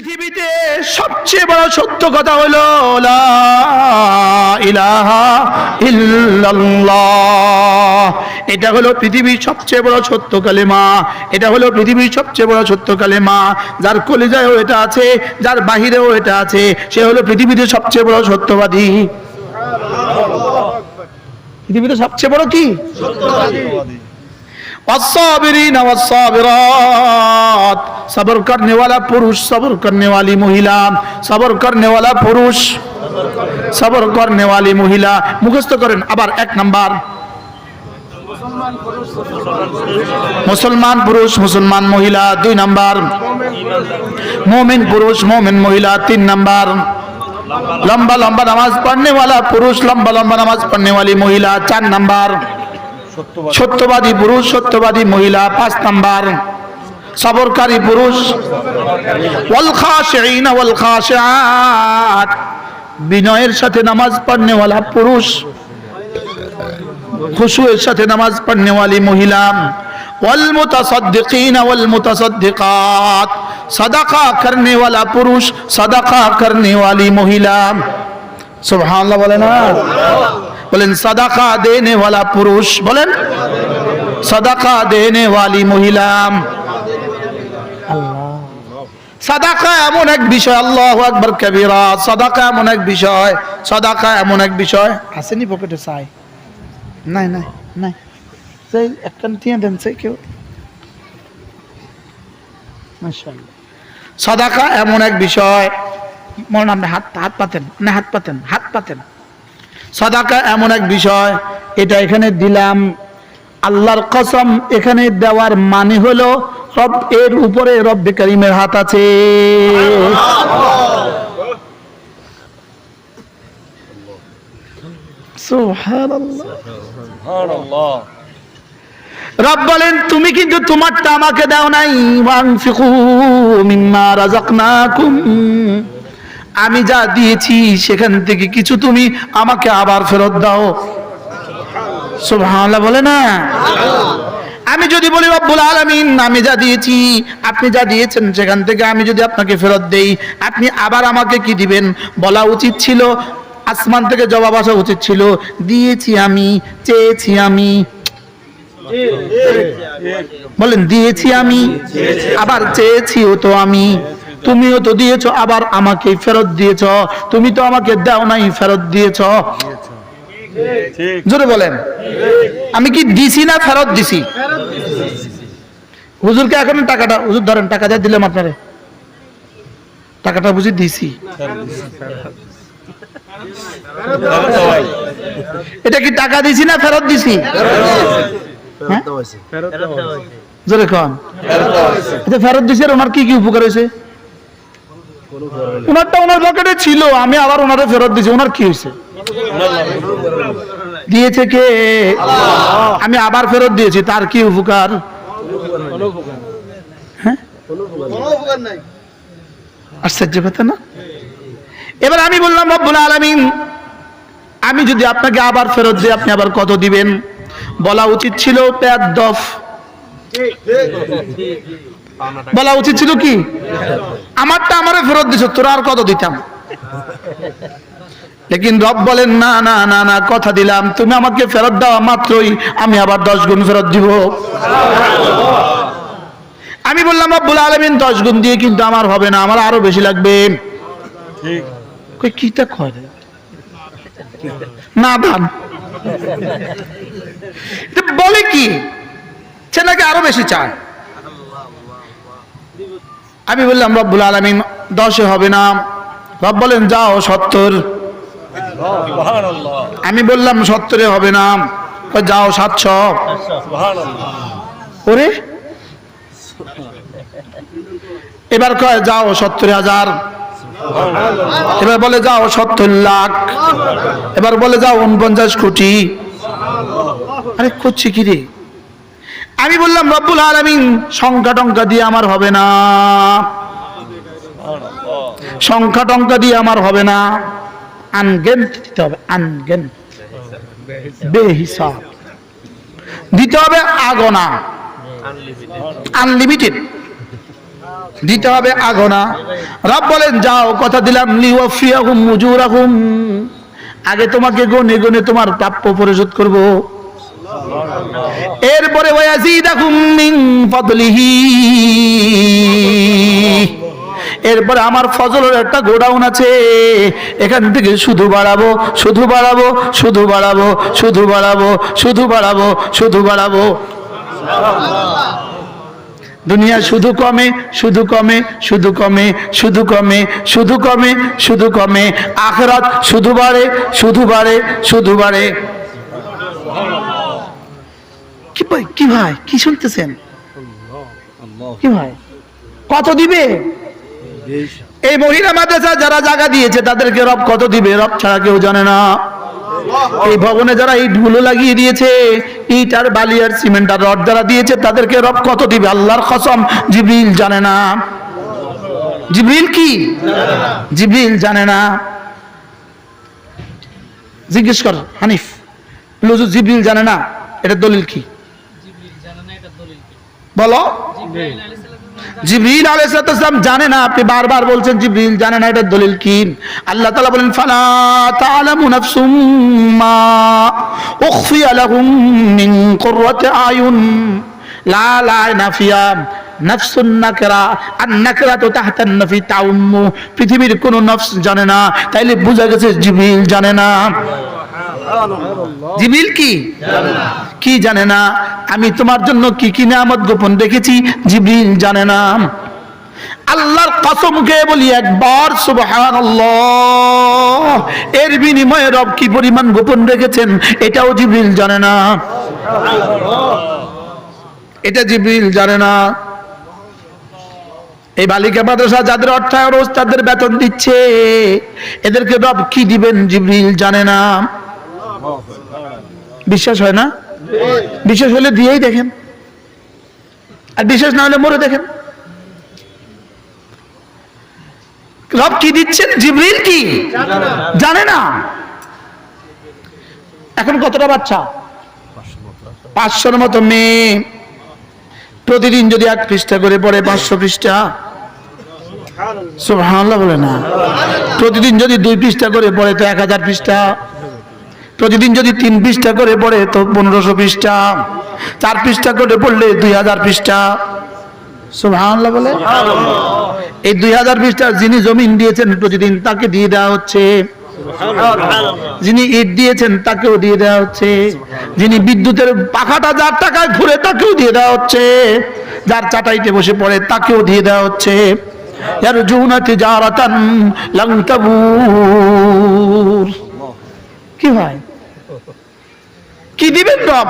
পৃথিবীতে সবচেয়ে বড় সত্য কথা হল এটা হলো পৃথিবীর সবচেয়ে বড় সত্য কালেমা। এটা হলো পৃথিবীর সবচেয়ে বড় সত্য কালেমা। যার কলিজায়ও এটা আছে যার বাহিরেও এটা আছে সে হলো পৃথিবীতে সবচেয়ে বড় সত্যবাদী। পৃথিবীতে সবচেয়ে বড় কি? সত্যবাদী। सबर करने वाला पुरुष सबर करने वाली महिला सबर करने वाला पुरुष सबर करने वाली महिला মুখস্থ করেন আবার এক নাম্বার মুসলমান পুরুষ মুসলমান মহিলা দুই নাম্বার मोमिन पुरुष मोमिन महिला तीन नंबर लंबा लंबा नमाज पढ़ने वाला पुरुष लंबा लंबा नमाज पढ़ने वाली महिला चार नंबर সত্যবাদী। পুরুষ, সত্যবাদী মহিলা, পাঁচ নাম্বার। সবরকারী পুরুষ। বিনয়ের সাথে নামাজ পড়নেওয়ালা পুরুষ। খুশুয়ের সাথে নামাজ পড়নেওয়ালি মহিলা। সদাকা করি মহিলা। সুবহানাল্লাহ বলে না বলেন সাদাকা দেনে ওয়ালা পুরুষ বলেন সাদাকা দেনে ওয়ালি মহিলা সাদাকা এমন এক বিষয় আল্লাহ আকবর কবিরা সাদাকা এমন এক বিষয় সাদাকা এমন এক বিষয় আসেনি পকেটে চাই নাই নাই নাই সেই একটা দিয়ে দেন সেই কেউ মাশাআল্লাহ সাদাকা এমন এক বিষয় মনে আপনি হাত হাত পাতেন না হাত পাতেন হাত পাতেন। সাদাকা এমন এক বিষয় এটা এখানে দিলাম। আল্লাহর কসম এখানে দেওয়ার মানে হলো সব এর উপরে রব্বে করিমের হাত আছে। রব বলেন তুমি কিন্তু তোমারটা আমাকে দাও নাই। ওয়ানফিকু মিম্মা রাযাকনাকুম। আমি যা দিয়েছি, সেখান থেকে কিছু তুমি আমাকে আবার ফেরত দাও। সুবহানাল্লাহ বলে না? আমি যদি বলি, রব্বুল আলামিন, আমি যা দিয়েছি, আপনি যা দিয়েছেন, সেখান থেকে আমি যদি আপনাকে ফেরত দেই, আপনি আবার আমাকে কি দিবেন? বলা উচিত ছিল, আসমান থেকে জবাব আসা উচিত ছিল, দিয়েছি আমি, চেয়েছি আমি। বলেন, দিয়েছি আমি, আবার চেয়েছিও তো আমি। তুমিও তো দিয়েছ আবার আমাকে ফেরত দিয়েছ। তুমি তো আমাকে দাও নাই ফেরত দিয়েছ। জোরে বলেন। আমি কি দিছি না ফেরত দিছি? হুজুরকে এখন টাকাটা হুজুর ধরেন টাকা দিয়ে দিলাম আপনারে। টাকাটা বুঝি দিছি। এটা কি টাকা দিছি না ফেরত দিছি? হ্যাঁ? জোরে কন। এটা ফেরত দিছে আর ওনার কি কি উপকার হয়েছে? ওনারটা ওনার পকেটে ছিল, আমি আবার ওনারে ফেরত দিছি ওনার কি হয়েছে? দিয়েছে কে? আমি আবার ফেরত দিয়েছি, তার কি উপকার? হ্যাঁ? আশ্চর্য কথা না? এবার আমি বললাম, রব্বুল আলামিন, আমি যদি আপনাকে আবার ফেরত দিই, আপনি আবার কত দিবেন? বলা উচিত ছিল পেয়ার দফ। বলা উচিত ছিল কি? আমারটা আমারে ফেরত দিছ তোরা আর কত দিতাম? লেকিন রব বলেন না না না না কথা দিলাম। তুমি আমাকে ফেরত দাও মাত্রই আমি আবার দশ গুণ ফেরত দিব। আমি বললাম রব্বুল আলমিন দশ গুণ দিয়ে কিন্তু আমার হবে না আমার আরও বেশি লাগবে। কি তা কয় না দান বলে কি? সে নাকি আরও বেশি চায়। আমি বললাম রব্বুল আলমিন দশে হবে না। রব বলেন যাও সত্তর। আমি বললাম সত্তরে হবে না। যাও সাতশো। ওরে? এবার কয় যাও সত্তর হাজার। এবার বলে যাও সত্তর লাখ। এবার বলে যাও উনপঞ্চাশ কোটি। আরে করছি কি রে? আমি বললাম, রব্বুল আলমিন, সংখ্যা টঙ্কা দিয়ে আমার হবে না। সংখ্যা টঙ্কা দিয়ে আমার হবে না। আনগেন দিতে হবে আনগেন বেহিসাব। দিতে হবে আগনা। আনলিমিটেড দিতে হবে আগনা। রব বলেন, যাও, কথা দিলাম লিওয়াফিয়াহুম মুজুরাহুম আগে তোমাকে গনে গনে তোমার প্রাপ্য পরিশোধ করব। এরপরে এরপরে আমার ফজলের একটা গোডাউন আছে। এখান থেকে শুধু বাড়াবো শুধু বাড়াবো শুধু বাড়াবো শুধু বাড়াবো শুধু বাড়াবো শুধু বাড়াবো। দুনিয়া শুধু কমে শুধু কমে শুধু কমে শুধু কমে শুধু কমে শুধু কমে। আখরাত শুধু বাড়ে শুধু বাড়ে শুধু বাড়ে। কি ভাই? কি শুনতেছেন? কি ভাই? কত দিবে? এই মহিলা মাদ্রাসা যারা জায়গা দিয়েছে, তাদেরকে রব কত দিবে? রব ছাড়া কেউ জানে না। এই ভবনে যারা ইটগুলো লাগিয়ে দিয়েছে, ইট আর বালি আর সিমেন্ট আর রড যারা দিয়েছে, তাদেরকে রব কত দিবে? আল্লাহর কসম, জিবরিল জানে না। জিবরিল কি? জিবরিল জানে না। জিজ্ঞেস কর, হানিফ। লুজু জিবরিল জানে না। এটা দলিল কি? বলো। জিবরিল আলাইহিসসালাম জানে না, আপনি বারবার বলছেন জিবরিল জানে না এটা দলিল কি? আল্লাহ তাআলা বলেন, ফালা তাআলামু নাফসুম মা উখফিয়া লাহুম মিন কুররাতি আয়ুন লা লা নাফিয়া নফসুন নাকরা আর নাকরা তো তাহতান নফি তাউম্মু। পৃথিবীর কোন নফস জানে না, তাইলে বোঝা গেছে জিবরিল জানে না। জিবিল কি? কি জানে না? আমি তোমার জন্য কি কি নিয়ামত গোপন রেখেছি? জিবরিল জানে না। আল্লাহর কসম খেয়ে বলি একবার, সুবহানাল্লাহ। এর বিনিময়ে রব কি পরিমাণ গোপন রেখেছেন? এটাও জিবিল জানে না। এটা জিবিল জানে না। এই বালিকা মাদ্রাসা যাদের অর্থায়ন তাদের বেতন দিচ্ছে, এদেরকে রব কি দিবেন জিবরিল জানে না। বিশ্বাস হয় না? বিশ্বাস হলে দিয়েই দেখেন। আর বিশ্বাস না হলে মরে দেখেন। রব কি দিচ্ছেন? জিবরিল কি? জানে না। এখন কতটা বাচ্চা? পাঁচশোর মতো মেয়ে। প্রতিদিন যদি এক পৃষ্ঠা করে পড়ে, পাঁচশো পৃষ্ঠা। সুবহানাল্লাহ বলে না। প্রতিদিন যদি দুই পৃষ্ঠা করে পড়ে, তো এক হাজার পৃষ্ঠা। প্রতিদিন যদি তিন পৃষ্ঠা করে পড়ে তো পনেরোশো পৃষ্ঠা। চার পৃষ্ঠা করে পড়লে দুই হাজার পৃষ্ঠা। সুবহানাল্লাহ বলে? এই দুই হাজার পৃষ্ঠা যিনি জমিন দিয়েছেন প্রতিদিন তাকে দিয়ে দেওয়া হচ্ছে। যিনি ইট দিয়েছেন তাকেও দিয়ে দেওয়া হচ্ছে। যিনি বিদ্যুতের পাখাটা যার টাকায় ঘুরে তাকেও দিয়ে দেওয়া হচ্ছে। যার চাটাইতে বসে পড়ে তাকেও দিয়ে দেওয়া হচ্ছে। কি হয় কি দিবেন রব?